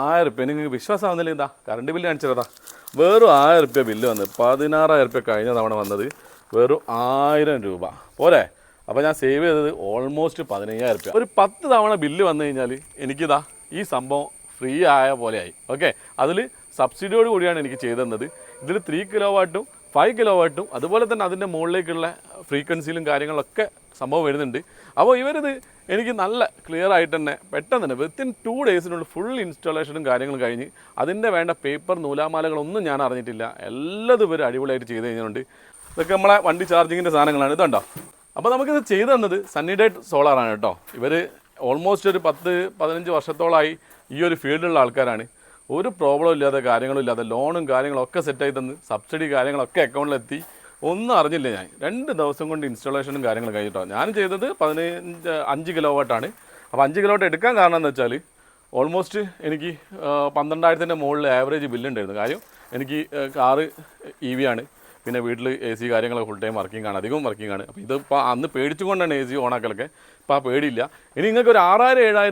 ആയിരം റുപ്യ നിങ്ങൾക്ക് വിശ്വാസമാവുന്നില്ല എന്താ കറണ്ട് ബില്ല് കാണിച്ചതാ. വെറും ആയിരം റുപ്യ ബില്ല് വന്ന് പതിനാറായിരം റുപ്യ കഴിഞ്ഞ തവണ വന്നത് വെറും ആയിരം രൂപ. പോരെ? അപ്പോൾ ഞാൻ സേവ് ചെയ്തത് ഓൾമോസ്റ്റ് പതിനയ്യായിരം റുപ്യ ഒരു പത്ത് തവണ ബില്ല് വന്നു കഴിഞ്ഞാൽ എനിക്കിതാ ഈ സംഭവം ഫ്രീ ആയ പോലെയായി ഓക്കെ അതിൽ സബ്സിഡിയോട് കൂടിയാണ് എനിക്ക് ചെയ്തു തന്നത്. ഇതിൽ ത്രീ കിലോ വാട്ടും ഫൈവ് കിലോ വാട്ടും അതുപോലെ തന്നെ അതിന്റെ മുകളിലേക്കുള്ള ഫ്രീക്വൻസിയിലും കാര്യങ്ങളൊക്കെ സംഭവം വരുന്നുണ്ട്. അപ്പോൾ ഇവരിത് എനിക്ക് നല്ല ക്ലിയർ ആയിട്ട് തന്നെ പെട്ടെന്ന് തന്നെ വിത്തിൻ ടു ഡേയ്സിനുള്ളിൽ ഫുൾ ഇൻസ്റ്റാളേഷനും കാര്യങ്ങളും കഴിഞ്ഞ് അതിന്റെ വേണ്ട പേപ്പർ നൂലാമാലകളൊന്നും ഞാൻ അറിഞ്ഞിട്ടില്ല. എല്ലാം ഇവർ അടിപൊളിയായിട്ട് ചെയ്ത് കഴിഞ്ഞിട്ടുണ്ട്. ഇതൊക്കെ നമ്മളെ വണ്ടി ചാർജിങ്ങിന്റെ സാധനങ്ങളാണ്. ഇതുണ്ടോ അപ്പോൾ നമുക്കിത് ചെയ്തു തന്നത് സണ്ണി ഡേറ്റ് സോളാറാണ് കേട്ടോ. ഇവർ ഓൾമോസ്റ്റ് ഒരു പത്ത് പതിനഞ്ച് വർഷത്തോളമായി ഈ ഒരു ഫീൽഡിലുള്ള ആൾക്കാരാണ്. ഒരു പ്രോബ്ലം ഇല്ലാതെ കാര്യങ്ങളും ഇല്ലാതെ ലോണും കാര്യങ്ങളൊക്കെ സെറ്റായി തന്ന് സബ്സിഡി കാര്യങ്ങളൊക്കെ അക്കൗണ്ടിലെത്തി ഒന്നും അറിഞ്ഞില്ല ഞാൻ. രണ്ട് ദിവസം കൊണ്ട് ഇൻസ്റ്റാളേഷനും കാര്യങ്ങളും കഴിഞ്ഞിട്ടോ. ഞാൻ ചെയ്തത് പതിനഞ്ച് അഞ്ച് കിലോ വാട്ടാണ് അപ്പോൾ അഞ്ച് കിലോ വാട്ട് എടുക്കാൻ കാരണം എന്ന് വെച്ചാൽ ഓൾമോസ്റ്റ് എനിക്ക് പന്ത്രണ്ടായിരത്തിന്റെ മുകളിൽ ആവറേജ് ബില്ലുണ്ടായിരുന്നു കാര്യം എനിക്ക് കാറ് ഇ വി ആണ്. പിന്നെ വീട്ടിൽ എ സി കാര്യങ്ങളൊക്കെ ഫുൾ ടൈം വർക്കിംഗ് ആണ്. അധികം വർക്കിംഗ് ആണ്. അപ്പോൾ ഇതിപ്പോൾ അന്ന് പേടിച്ചുകൊണ്ടാണ് എ സി ഓണാക്കലൊക്കെ. ഇപ്പോൾ ആ പേടിയില്ല. ഇനി നിങ്ങൾക്ക് ഒരു ആറായിരം ഏഴായിരം